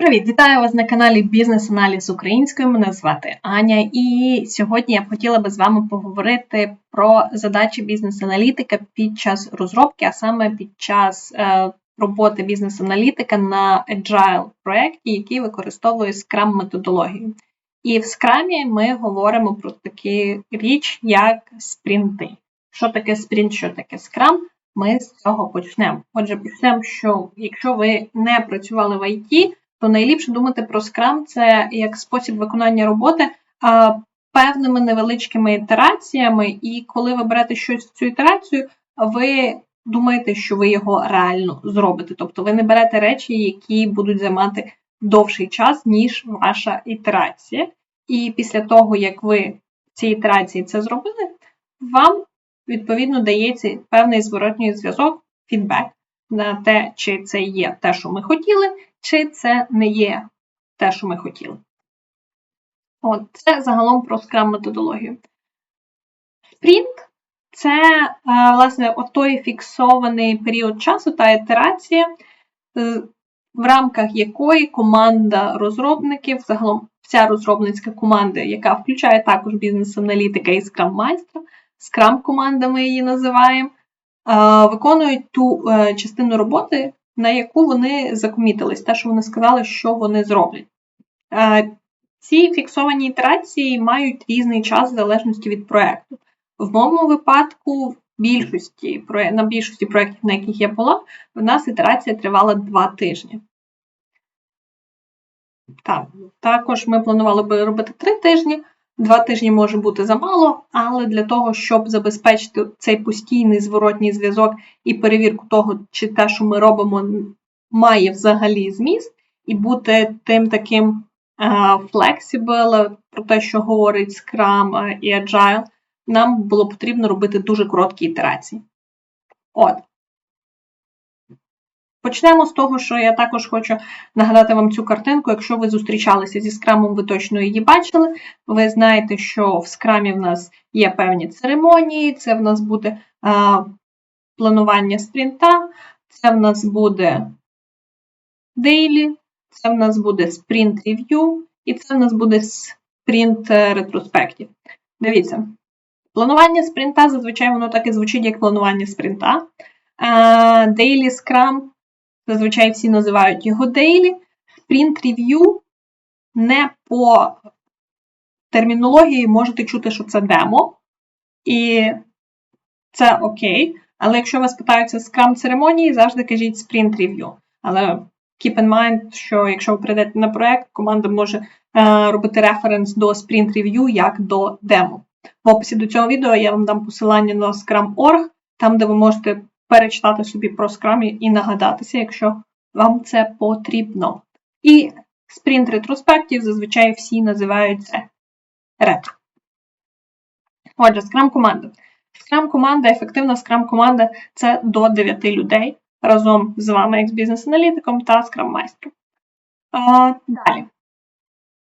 Привіт, вітаю вас на каналі Бізнес-аналіз українською. Мене звати Аня, і сьогодні я б хотіла би з вами поговорити про задачі бізнес-аналітика під час розробки, а саме під час е, роботи бізнес-аналітика на Agile проєкті, який використовує Scrum методологію. І в Scrum ми говоримо про таку річ, як спринти. Що таке спринт, що таке Scrum? Ми з цього почнемо. Отже, почнемо, що якщо ви не працювали в IT, то найліпше думати про Scrum це як спосіб виконання роботи а, певними невеличкими ітераціями, і коли ви берете щось в цю ітерацію, ви думаєте, що ви його реально зробите. Тобто ви не берете речі, які будуть займати довший час, ніж ваша ітерація. І після того, як ви в цій ітерації це зробили, вам відповідно дається певний зворотній зв'язок, фідбек на те, чи це є те, що ми хотіли, чи це не є те, що ми хотіли. От, Це загалом про Scrum методологію. Спринт це, власне, той фіксований період часу та ітерація, в рамках якої команда розробників, загалом вся розробницька команда, яка включає також бізнес-аналітика і скрам-майстра, скрам-команда ми її називаємо, виконують ту е, частину роботи, на яку вони закомітились, те, що вони сказали, що вони зроблять. Ці фіксовані ітерації мають різний час в залежності від проєкту. В моєму випадку, в більшості, на більшості проєктів, на яких я була, в нас ітерація тривала два тижні. Так, Також ми планували би робити три тижні. Два тижні може бути замало, але для того, щоб забезпечити цей постійний зворотній зв'язок і перевірку того, чи те, що ми робимо, має взагалі зміст, і бути тим таким flexible, про те, що говорить Scrum і Agile, нам було потрібно робити дуже короткі ітерації. От. Почнемо з того, що я також хочу нагадати вам цю картинку. Якщо ви зустрічалися зі скрамом, ви точно її бачили. Ви знаєте, що в скрамі в нас є певні церемонії, це в нас буде а, планування спринта, це в нас буде дейлі, це в нас буде спринт рев'ю, і це в нас буде спринт ретроспектів. Дивіться, планування спринта зазвичай воно так і звучить, як планування спринта. Daily Scrum зазвичай всі називають його daily. Sprint Review не по термінології можете чути, що це демо, і це окей. Але якщо вас питаються Scrum церемонії, завжди кажіть Sprint Review. Але keep in mind, що якщо ви прийдете на проект, команда може е, робити референс до Sprint Review як до демо. В описі до цього відео я вам дам посилання на Scrum.org, там, де ви можете перечитати собі про Scrum і нагадатися, якщо вам це потрібно. І спринт ретроспектів зазвичай всі називають це ретро. Отже, Scrum команда. Scrum команда, ефективна Scrum команда це до 9 людей разом з вами, як з бізнес-аналітиком та Scrum майстром. Далі.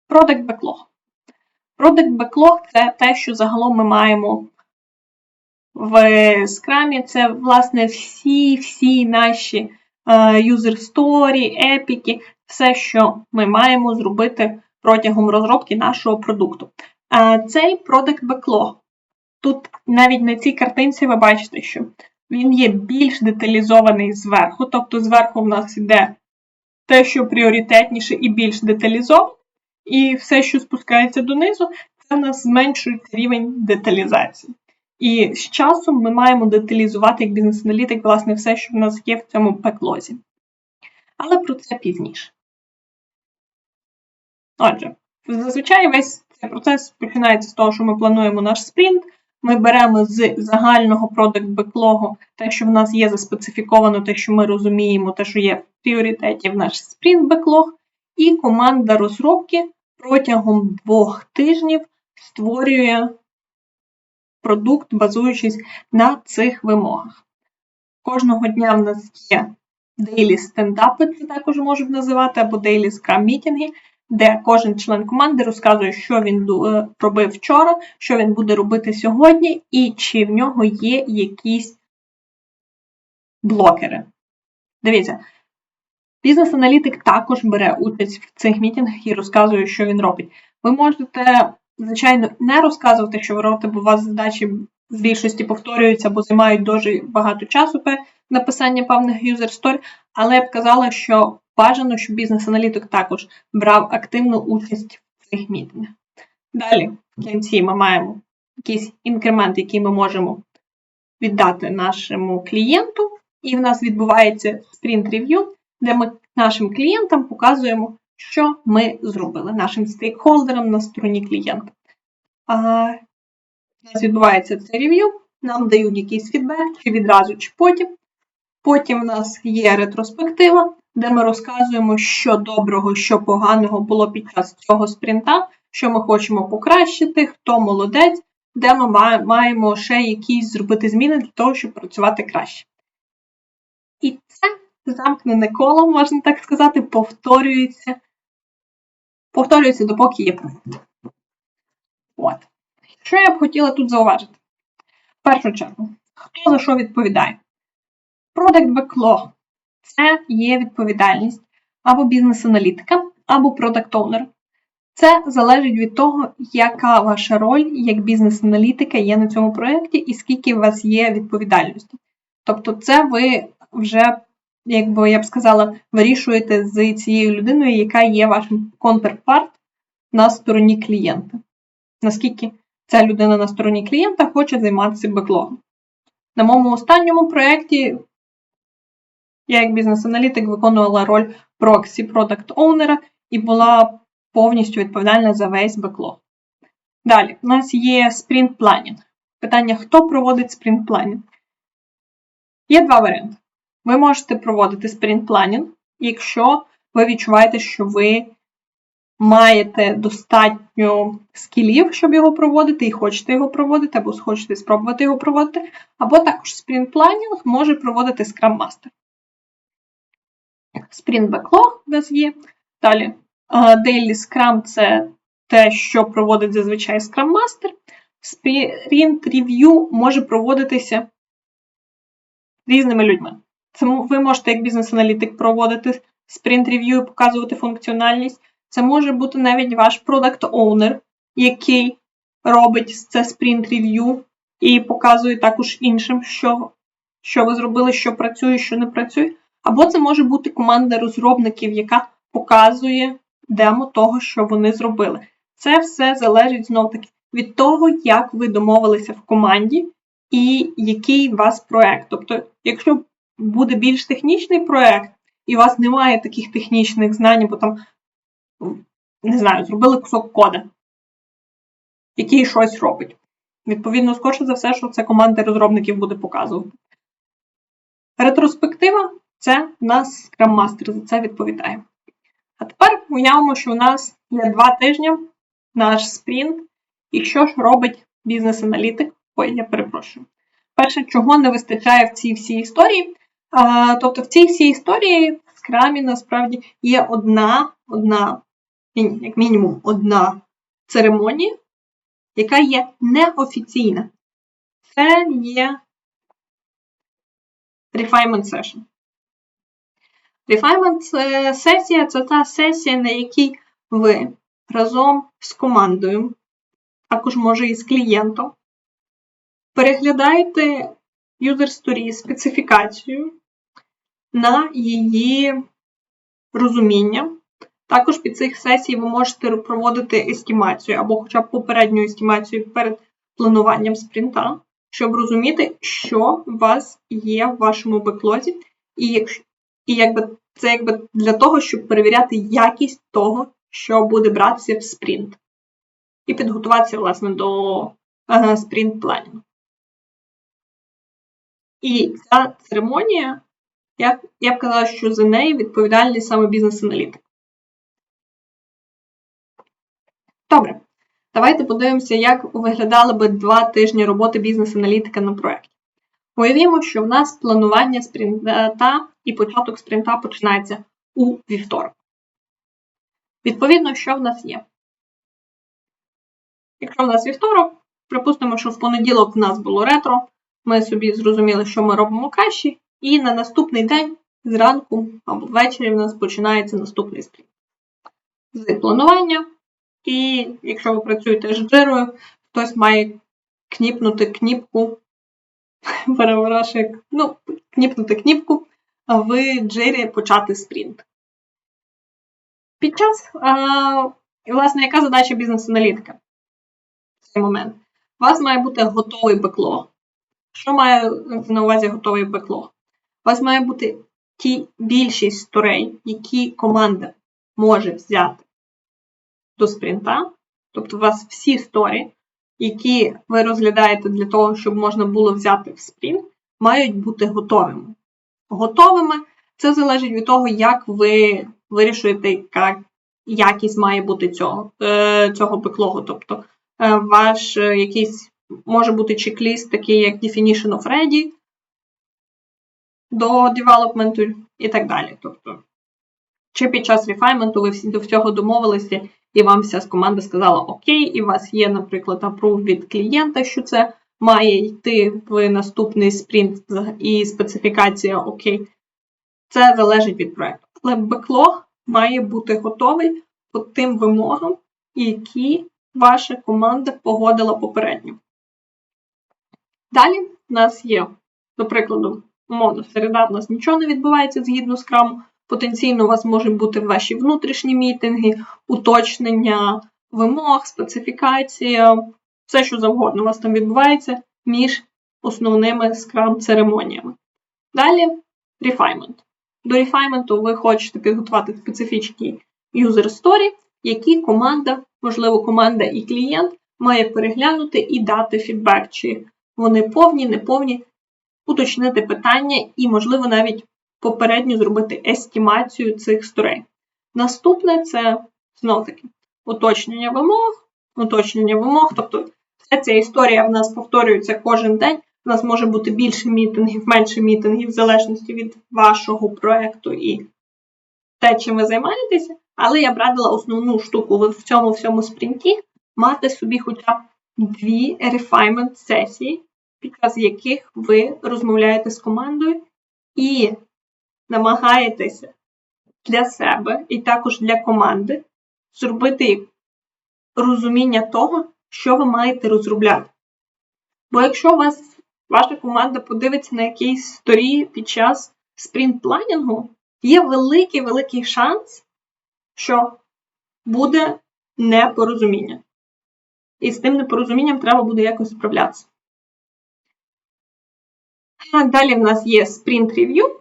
Product Backlog. Product Backlog це те, що загалом ми маємо в скрамі це, власне, всі-всі наші е, user story, епіки, все, що ми маємо зробити протягом розробки нашого продукту. Цей Product Backlog. Тут навіть на цій картинці ви бачите, що він є більш деталізований зверху, тобто зверху в нас йде те, що пріоритетніше і більш деталізоване, і все, що спускається донизу, це в нас зменшується рівень деталізації. І з часом ми маємо деталізувати як бізнес-аналітик, власне, все, що в нас є в цьому беклозі. Але про це пізніше. Отже, зазвичай весь цей процес починається з того, що ми плануємо наш спринт. Ми беремо з загального продакт беклогу те, що в нас є заспецифіковано, те, що ми розуміємо, те, що є в пріоритеті в наш спринт беклог, і команда розробки протягом двох тижнів створює продукт, базуючись на цих вимогах. Кожного дня в нас є дейлі стендапи, це також можуть називати, або дейлі скрам мітінги, де кожен член команди розказує, що він е, робив вчора, що він буде робити сьогодні, і чи в нього є якісь блокери. Дивіться, Бізнес-аналітик також бере участь в цих мітингах і розказує, що він робить. Ви можете, звичайно, не розказувати, що ви робите, бо у вас задачі з більшості повторюються, бо займають дуже багато часу при написанні певних story, але я б казала, що бажано, щоб бізнес-аналітик також брав активну участь в цих мітингах. Далі, в кінці, ми маємо якийсь інкремент, який ми можемо віддати нашому клієнту, і в нас відбувається review, де ми нашим клієнтам показуємо, що ми зробили, нашим стейкхолдерам на стороні клієнта. А, У нас відбувається це рев'ю, нам дають якийсь фідбек, чи відразу, чи потім. Потім в нас є ретроспектива, де ми розказуємо, що доброго, що поганого було під час цього спринта, що ми хочемо покращити, хто молодець, де ми маємо ще якісь зробити зміни для того, щоб працювати краще. І це замкнене коло, можна так сказати, повторюється, повторюється, допоки є проєкт. От. Що я б хотіла тут зауважити? В першу чергу, хто за що відповідає? Product Backlog – це є відповідальність або бізнес-аналітика, або Product Owner. Це залежить від того, яка ваша роль як бізнес-аналітика є на цьому проєкті і скільки у вас є відповідальності. Тобто, це ви вже, якби я б сказала, вирішуєте з цією людиною, яка є вашим контрпарт на стороні клієнта. Наскільки ця людина на стороні клієнта хоче займатися беклогом. На моєму останньому проєкті я, як бізнес-аналітик, виконувала роль проксі продакт оунера і була повністю відповідальна за весь беклог. Далі, у нас є спринт планінг. Питання, хто проводить спринт планінг? Є два варіанти. Ви можете проводити спринт планінг, якщо ви відчуваєте, що ви маєте достатньо скілів, щоб його проводити, і хочете його проводити, або хочете спробувати його проводити, або також спринт планінг може проводити Scrum Master. Sprint Backlog у нас є. Далі Daily Scrum це те, що проводить зазвичай Scrum Master. Sprint Review може проводитися різними людьми. Це ви можете, як бізнес-аналітик, проводити Review і показувати функціональність. Це може бути навіть ваш Product Owner, який робить це Review і показує також іншим, що що ви зробили, що працює, що не працює. Або це може бути команда розробників, яка показує демо того, що вони зробили. Це все залежить знов-таки від того, як ви домовилися в команді і який у вас проект. Тобто, якщо буде більш технічний проект, і у вас немає таких технічних знань, бо там, не знаю, зробили кусок кода, який щось робить. Відповідно, скорше за все, що це команда розробників буде показувати. Ретроспектива це у нас Scrum Master за це відповідає. А тепер уявимо, що у нас є два тижні наш спринт, і що ж робить бізнес-аналітик? Ой, я перепрошую. Перше, чого не вистачає в цій всій історії. А, Тобто в цій всій історії в скрамі насправді є одна, одна, як мінімум, одна церемонія, яка є неофіційна. Це є refinement session. Refinement сесія це та сесія, на якій ви разом з командою, також може і з клієнтом, переглядаєте story специфікацію на її розуміння. Також під цих сесій ви можете проводити естімацію або хоча б попередню естімацію перед плануванням спринта, щоб розуміти, що у вас є в вашому беклозі, і і якби це якби для того, щоб перевіряти якість того, що буде братися в спринт. І підготуватися, власне, до ага, спринт планінгу. І ця церемонія, я, я б казала, що за неї відповідальний саме бізнес-аналітик. Добре, давайте подивимося, як виглядали би два тижні роботи бізнес-аналітика на проєкті. Уявімо, що в нас планування спринта і початок спринта починається у вівторок. Відповідно, що в нас є? Якщо в нас вівторок, припустимо, що в понеділок в нас було ретро, ми собі зрозуміли, що ми робимо краще, і на наступний день зранку або ввечері в нас починається наступний спринт. З планування. І якщо ви працюєте з джирою, хтось має кніпнути кніпку, переворошує, ну, кніпнути кніпку, в джирі почати спринт. Під час, а, власне, яка задача бізнес-аналітика в цей момент? У вас має бути готовий беклог. Що має на увазі готовий беклог? У вас має бути ті більшість сторей, які команда може взяти до спринта. Тобто у вас всі сторі, які ви розглядаєте для того, щоб можна було взяти в спринт, мають бути готовими. Готовими це залежить від того, як ви вирішуєте, яка якість має бути цього е, цього беклогу. Тобто е, ваш е, якийсь може бути чек-ліст, такий як Definition of Ready до девелопменту і так далі. Тобто, чи під час рефайменту ви всі до всього домовилися, і вам вся команда сказала Окей, і у вас є, наприклад, апрув від клієнта, що це має йти в наступний спринт і специфікація Окей. Це залежить від проєкту. Але беклог має бути готовий по тим вимогам, які ваша команда погодила попередньо. Далі в нас є, до прикладу, умовно, середа в нас нічого не відбувається згідно з крамом. Потенційно у вас можуть бути ваші внутрішні мітинги, уточнення вимог, специфікація, все, що завгодно у вас там відбувається між основними скрам церемоніями. Далі refinement. До рефайменту ви хочете підготувати специфічні user story, які команда, можливо, команда і клієнт має переглянути і дати фідбек, чи вони повні, неповні, уточнити питання і, можливо, навіть попередньо зробити естімацію цих сторей. Наступне це знову таки уточнення вимог, уточнення вимог, тобто вся ця історія в нас повторюється кожен день. У нас може бути більше мітингів, менше мітингів, в залежності від вашого проєкту і те, чим ви займаєтеся. Але я б радила основну штуку в цьому всьому спринті мати собі хоча б дві refinement сесії, під час яких ви розмовляєте з командою і намагаєтеся для себе і також для команди зробити розуміння того, що ви маєте розробляти. Бо якщо вас ваша команда подивиться на якійсь сторі під час спринт-планінгу, є великий-великий шанс, що буде непорозуміння. І з тим непорозумінням треба буде якось справлятися. Далі в нас є спринт рев'ю.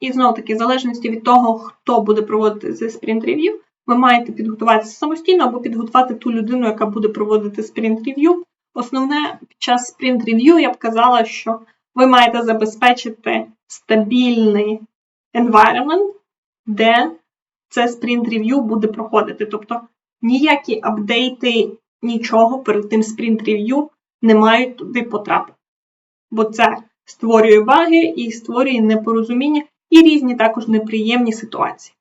І знову таки, в залежності від того, хто буде проводити це спринт рев'ю, ви маєте підготуватися самостійно або підготувати ту людину, яка буде проводити спринт рев'ю. Основне під час спринт рев'ю я б казала, що ви маєте забезпечити стабільний environment, де це спринт рев'ю буде проходити. Тобто ніякі апдейти, нічого перед тим спринт рев'ю не мають туди потрапити. Бо це створює баги і створює непорозуміння і різні також неприємні ситуації.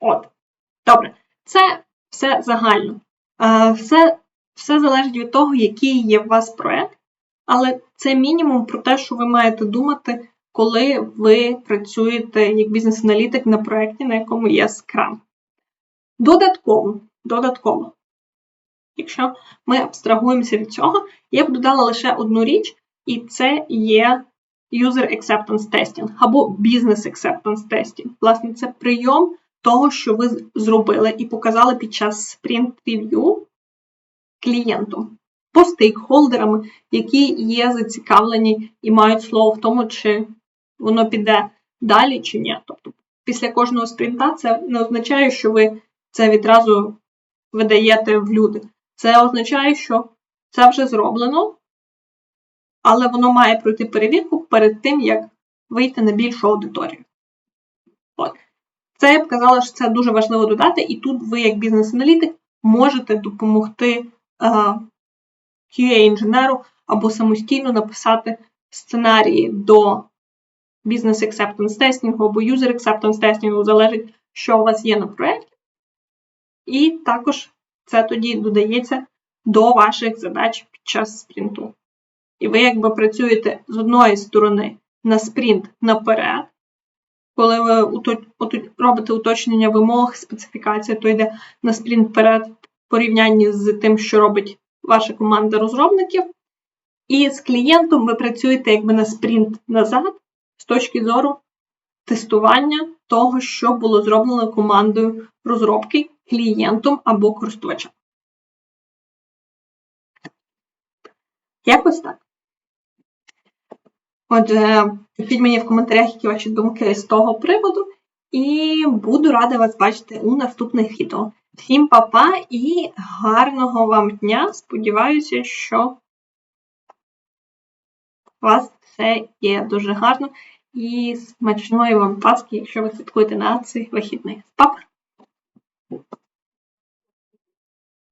От. Добре, це все загально. Все все залежить від того, який є у вас проєкт, але це мінімум про те, що ви маєте думати, коли ви працюєте як бізнес-аналітик на проєкті, на якому є Scrum. Додатково, додатково, якщо ми абстрагуємося від цього, я б додала лише одну річ, і це є User Acceptance Testing або Business Acceptance Testing. Власне, це прийом того, що ви зробили і показали під час Sprint Review клієнту по стейкхолдерами, які є зацікавлені і мають слово в тому, чи воно піде далі чи ні. Тобто, після кожного спринта це не означає, що ви це відразу видаєте в люди. Це означає, що це вже зроблено, але воно має пройти перевірку перед тим, як вийти на більшу аудиторію. От. Це я б казала, що це дуже важливо додати, і тут ви, як бізнес-аналітик, можете допомогти QA-інженеру або самостійно написати сценарії до Business Acceptance Testing або User Acceptance Testing, залежить, що у вас є на проєкті. І також це тоді додається до ваших задач під час спринту. І ви якби працюєте з одної сторони на спринт наперед, коли ви робите уточнення вимог, специфікація, то йде на спринт вперед в порівнянні з тим, що робить ваша команда розробників. І з клієнтом ви працюєте якби на спринт назад з точки зору тестування того, що було зроблено командою розробки клієнтом або користувачем. Якось так. Отже, пишіть мені в коментарях, які ваші думки з того приводу, і буду рада вас бачити у наступних відео. Всім па-па і гарного вам дня! Сподіваюся, що у вас все є дуже гарно і смачної вам паски, якщо ви святкуєте на цих вихідних. Па-па!